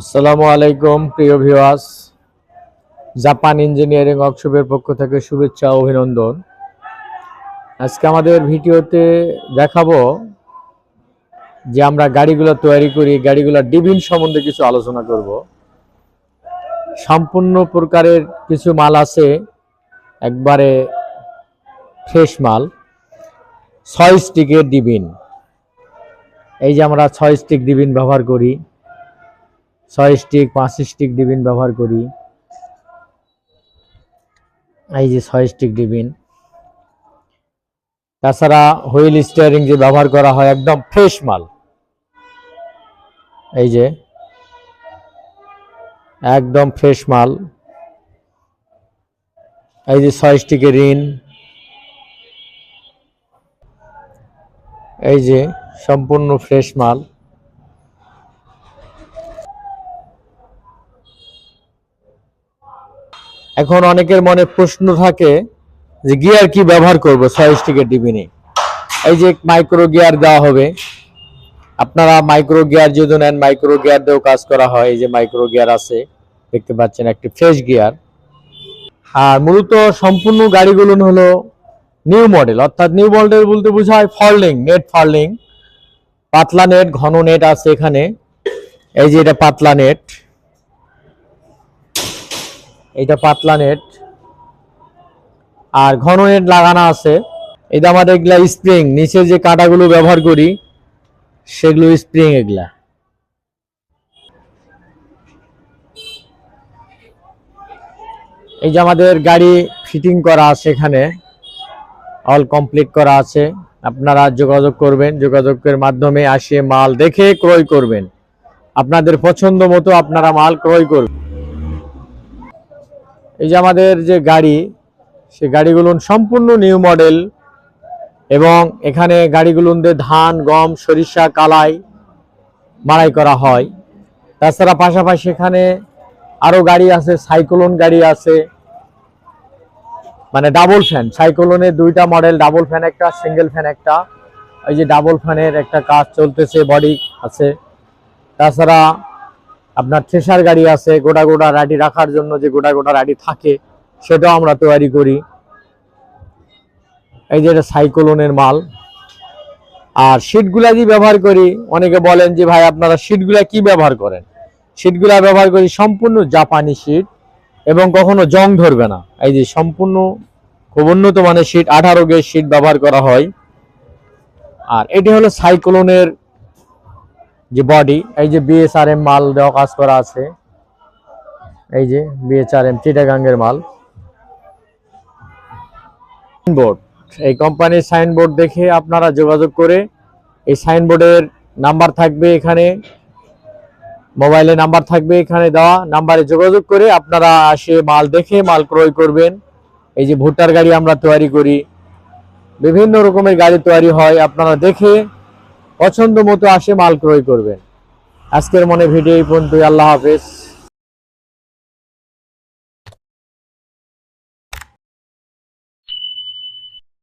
আসসালামু আলাইকুম, প্রিয় ভিউয়ার্স। জাপান ইঞ্জিনিয়ারিং ওয়ার্কশপের পক্ষ থেকে শুভেচ্ছা অভিনন্দন। আজকে আমাদের ভিডিওতে দেখাবো যে আমরা গাড়িগুলো তৈরি করি গাড়িগুলোর ডিবিন সম্বন্ধে কিছু আলোচনা করব। সম্পূর্ণ প্রকারের কিছু মাল আছে, একবারে ফ্রেশ মাল। ছয় স্টিকের ডিবিন। এই যে আমরা ছয় স্টিক ডিবিন ব্যবহার করি। ছয় স্টিক পাঁচ স্টিক ডিবিন ব্যবহার করি। এই যে ছয় স্টিক ডিবিন তাছাড়া হুইল স্টিয়ারিং যে ব্যবহার করা হয়, একদম ফ্রেশ মাল। এই যে, একদম ফ্রেশ মাল। এই যে ছয় স্টিকের ঋণ এই যে, সম্পূর্ণ ফ্রেশ মাল। এখন অনেকের মনে প্রশ্ন থাকে যে গিয়ার কি ব্যবহার করব ছয় স্টিকের ডিবিনে এই যে মাইক্রো গিয়ার দেওয়া হবে, আপনারা মাইক্রো গিয়ার যদি নেন মাইক্রো গিয়ার দিয়েও কাজ করা হয়। এই যে মাইক্রো গিয়ার আছে, দেখতে পাচ্ছেন একটি ফ্রেশ গিয়ার আর মূলত সম্পূর্ণ গাড়িগুলো হলো নিউ মডেল অর্থাৎ নিউ মডেল বলতে বোঝায় ফল্ডিং নেট ফল্ডিং পাতলা নেট ঘন নেট আছে এখানে। এই যে এটা পাতলা নেট এটা পাতলা নেট। আর ঘন নেট লাগানো আছে। এটা আমাদের এগুলা স্প্রিং নিচে যে কাটাগুলো ব্যবহার করি, সেগুলো স্প্রিং এগুলা। এই যে আমাদের গাড়ি ফিটিং করা আছে এখানে অল কমপ্লিট করা আছে। আপনারা যোগাযোগ করবেন, যোগাযোগের মাধ্যমে আসে মাল দেখে ক্রয় করবেন। আপনাদের পছন্দ মতো আপনারা মাল ক্রয় করবেন। এই যে আমাদের যে গাড়ি, সে গাড়িগুলো সম্পূর্ণ নিউ মডেল এবং এখানে গাড়িগুলোতে ধান, গম, সরিষা, কালাই মাড়াই করা হয়। তাছাড়া পাশাপাশি এখানে আরও গাড়ি আছে, সাইক্লোন গাড়ি আছে মানে ডাবল ফ্যান সাইক্লোনের দুইটা মডেল ডাবল ফ্যান একটা সিঙ্গেল ফ্যান একটা। এই যে ডাবল ফ্যানের একটা কাজ চলতেছে বডি আছে। তাছাড়া আপনার থ্রেসার গাড়ি আছে, গোটা গোটা রাডি রাখার জন্য যে গোটা গোটা রাডি থাকে, সেটাও আমরা তৈরি করি। এই যে এটা সাইক্লোনের মাল। আর শীটগুলা যে ব্যবহার করি, অনেকে বলেন যে, ভাই, আপনারা শীটগুলা কি ব্যবহার করেন? শীটগুলা ব্যবহার করি সম্পূর্ণ জাপানি শীট এবং কখনো জং ধরবে না। এই যে সম্পূর্ণ খুব উন্নত মানের শীট আঠারো গেজ শীট ব্যবহার করা হয়। আর এটি হলো সাইক্লোনের যে বডি এই যে বিএসআরএম মাল দেওয়া কাজ করা আছে, এই যে বিএসআরএম চিটাগাঙ্গের মাল। সাইনবোর্ড এই কোম্পানির সাইনবোর্ড দেখে আপনারা যোগাযোগ করে এই সাইনবোর্ডের নাম্বার থাকবে এখানে মোবাইলে নাম্বার থাকবে এখানে দেওয়া নাম্বারে যোগাযোগ করে আপনারা আসে মাল দেখে মাল ক্রয় করবেন। এই যে ভুট্টার গাড়ি আমরা তৈরি করি। বিভিন্ন রকমের গাড়ি তৈরি হয়, আপনারা দেখে পছন্দ মতো আসে মাল ক্রয় করবেন। আজকের মনে ভিডিও এই পর্যন্ত আল্লাহ হাফেজ।